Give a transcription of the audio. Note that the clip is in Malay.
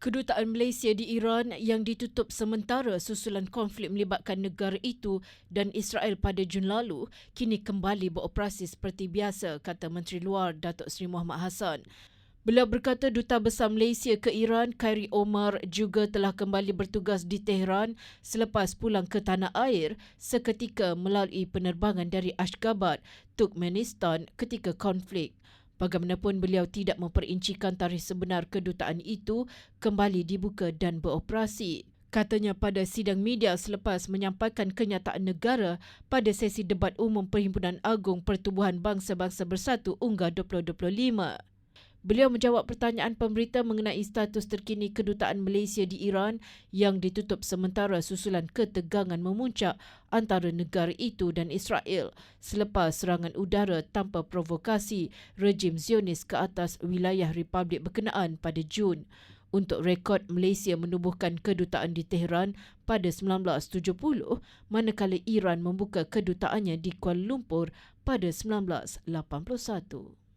Kedutaan Malaysia di Iran yang ditutup sementara susulan konflik melibatkan negara itu dan Israel pada Jun lalu kini kembali beroperasi seperti biasa, kata Menteri Luar Datuk Seri Muhammad Hassan. Beliau berkata Duta Besar Malaysia ke Iran, Khairi Omar juga telah kembali bertugas di Tehran selepas pulang ke tanah air seketika melalui penerbangan dari Ashgabat, Turkmenistan ketika konflik. Bagaimanapun beliau tidak memperincikan tarikh sebenar kedutaan itu kembali dibuka dan beroperasi. Katanya pada sidang media selepas menyampaikan kenyataan negara pada sesi debat umum Perhimpunan Agung Pertubuhan Bangsa-Bangsa Bersatu UNGA 2025. Beliau menjawab pertanyaan pemberita mengenai status terkini kedutaan Malaysia di Iran yang ditutup sementara susulan ketegangan memuncak antara negara itu dan Israel selepas serangan udara tanpa provokasi rejim Zionis ke atas wilayah Republik berkenaan pada Jun. Untuk rekod, Malaysia menubuhkan kedutaan di Tehran pada 1970 manakala Iran membuka kedutaannya di Kuala Lumpur pada 1981.